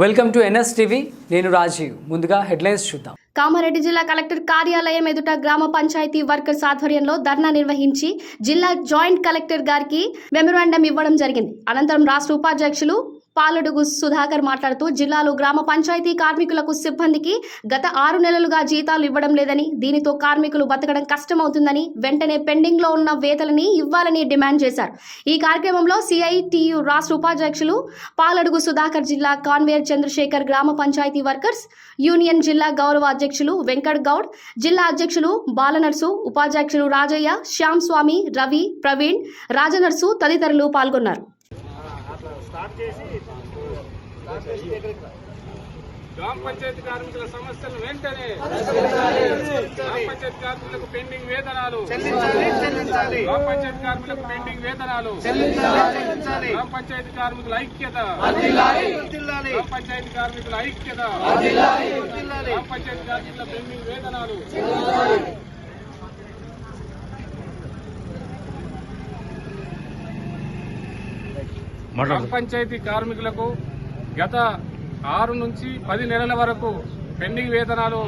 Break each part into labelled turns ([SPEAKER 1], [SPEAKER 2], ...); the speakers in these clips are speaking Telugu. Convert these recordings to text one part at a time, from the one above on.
[SPEAKER 1] Welcome to NS TV. నేను రాజీవ్. ముందుగా హెడ్లైన్స్ చూద్దాం.
[SPEAKER 2] కామారెడ్డి జిల్లా కలెక్టర్ కార్యాలయం ఎదుట గ్రామ పంచాయతీ వర్కర్స్ ఆధ్వర్యంలో ధర్నా నిర్వహించి జిల్లా జాయింట్ కలెక్టర్ గారికి మెమరాండం ఇవ్వడం జరిగింది. అనంతరం రాష్ట్ర ఉపాధ్యక్షులు పాలడుగు సుధాకర్ మాట్లాడుతూ జిల్లాలో గ్రామ పంచాయతీ కార్మికులకు సిబ్బందికి గత ఆరు నెలలుగా జీతాలు ఇవ్వడం లేదని దీనితో కార్మికులు బతకడం కష్టమవుతుందని వెంటనే పెండింగ్లో ఉన్న వేతలని ఇవ్వాలని డిమాండ్ చేశారు. ఈ కార్యక్రమంలో సిఐటియు రాష్ట్ర ఉపాధ్యక్షులు పాలడుగు సుధాకర్ జిల్లా కాన్వేర్ చంద్రశేఖర్ గ్రామ పంచాయతీ వర్కర్స్ యూనియన్ జిల్లా గౌరవ అధ్యక్షులు వెంకట్ గౌడ్ జిల్లా అధ్యక్షులు బాలనర్సు ఉపాధ్యక్షులు రాజయ్య శ్యామ్ స్వామి రవి ప్రవీణ్ రాజనర్సు తదితరులు పాల్గొన్నారు.
[SPEAKER 3] గ్రామ పంచాయతీ కార్మికుల సమస్యలు వెంటనే గ్రామ పంచాయతీ కార్మికులకు పెండింగ్ వేతనాలు. గ్రామ పంచాయతీ కార్మికులకు పెండింగ్ వేతనాలు. గ్రామ పంచాయతీ కార్మికుల ఐక్యత. గ్రామ పంచాయతీ కార్మికుల ఐక్యత. గ్రామ పంచాయతీ కార్మికుల పెండింగ్ వేతనాలు. గ్రామ పంచాయతీ కార్మికులకు గత ఆరు నుంచి పది నెలల వరకు పెండింగ్ వేతనాలు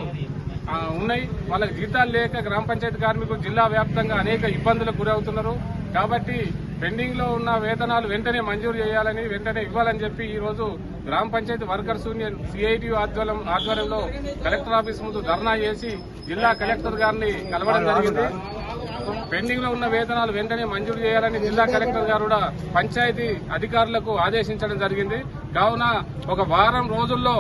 [SPEAKER 3] ఉన్నాయి. వాళ్ళకి జీతాలు లేక గ్రామ పంచాయతీ కార్మికులు జిల్లా వ్యాప్తంగా అనేక ఇబ్బందులకు గురవుతున్నారు. కాబట్టి పెండింగ్లో ఉన్న వేతనాలు వెంటనే మంజూరు చేయాలని వెంటనే ఇవ్వాలని చెప్పి ఈ రోజు గ్రామ పంచాయతీ వర్కర్స్ యూనియన్ సిఐటి ఆధ్వర్యం ఆధ్వర్యంలో కలెక్టర్ ఆఫీస్ ముందు ధర్నా చేసి జిల్లా కలెక్టర్ గారిని కలవడం జరిగింది. పెండింగ్లో ఉన్న వేతనాలు వెంటనే మంజూరు చేయాలని జిల్లా కలెక్టర్ గారు కూడా పంచాయతీ అధికారులకు ఆదేశించడం జరిగింది. కావున ఒక వారం రోజుల్లో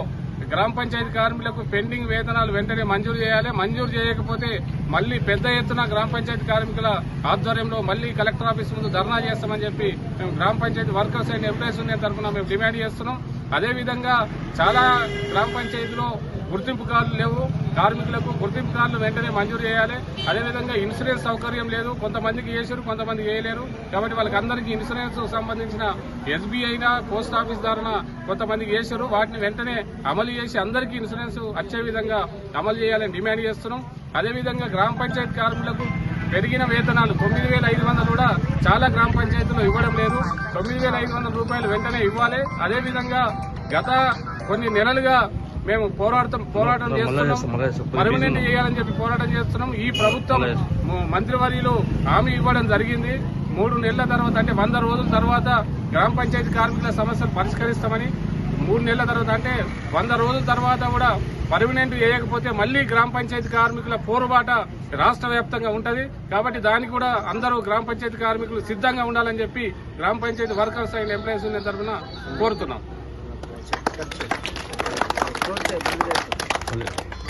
[SPEAKER 3] గ్రామ పంచాయతీ కార్మికులకు పెండింగ్ వేతనాలు వెంటనే మంజూరు చేయాలి. మంజూరు చేయకపోతే మళ్ళీ పెద్ద ఎత్తున గ్రామ పంచాయతీ కార్మికుల ఆధ్వర్యంలో మళ్ళీ కలెక్టర్ ఆఫీస్ ముందు ధర్నా చేస్తామని చెప్పి మేము గ్రామ panchayati workers and employees union తరఫున మేము డిమాండ్ చేస్తున్నాం. అదేవిధంగా చాలా గ్రామ పంచాయతీలో గుర్తింపు కార్డులు లేవు. కార్మికులకు గుర్తింపు కార్డులు వెంటనే మంజూరు చేయాలి. అదేవిధంగా ఇన్సూరెన్స్ సౌకర్యం లేదు. కొంతమందికి చేశారు కొంతమంది చేయలేరు. కాబట్టి వాళ్ళకి అందరికీ ఇన్సూరెన్స్ సంబంధించిన ఎస్బీఐనా పోస్ట్ ఆఫీస్ ద్వారా కొంతమందికి చేశారు. వాటిని వెంటనే అమలు చేసి అందరికీ ఇన్సూరెన్స్ వచ్చే విధంగా అమలు చేయాలని డిమాండ్ చేస్తున్నాం. అదేవిధంగా గ్రామ పంచాయతీ కార్మికులకు పెరిగిన వేతనాలు తొమ్మిది వేల ఐదు వందలు కూడా చాలా గ్రామ పంచాయతీలో ఇవ్వడం లేదు. తొమ్మిది వేల ఐదు వందల రూపాయలు వెంటనే ఇవ్వాలి. అదేవిధంగా గత కొన్ని నెలలుగా మేము పోరాటం పోరాటం చేస్తున్నాం. పర్మనెంట్ చేయాలని చెప్పి పోరాటం చేస్తున్నాం. ఈ ప్రభుత్వం మంత్రివర్యులు హామీ ఇవ్వడం జరిగింది. మూడు నెలల తర్వాత అంటే వంద రోజుల తర్వాత గ్రామ పంచాయతీ కార్మికుల సమస్యలు పరిష్కరిస్తామని మూడు నెలల తర్వాత అంటే వంద రోజుల తర్వాత కూడా పర్మనెంట్ చేయకపోతే మళ్ళీ గ్రామ పంచాయతీ కార్మికుల పోరుబాట రాష్ట్ర వ్యాప్తంగా ఉంటది. కాబట్టి దానికి కూడా అందరూ గ్రామ పంచాయతీ కార్మికులు సిద్ధంగా ఉండాలని చెప్పి గ్రామ panchayati workers and employees union తరఫున కోరుతున్నాం. 無理だ。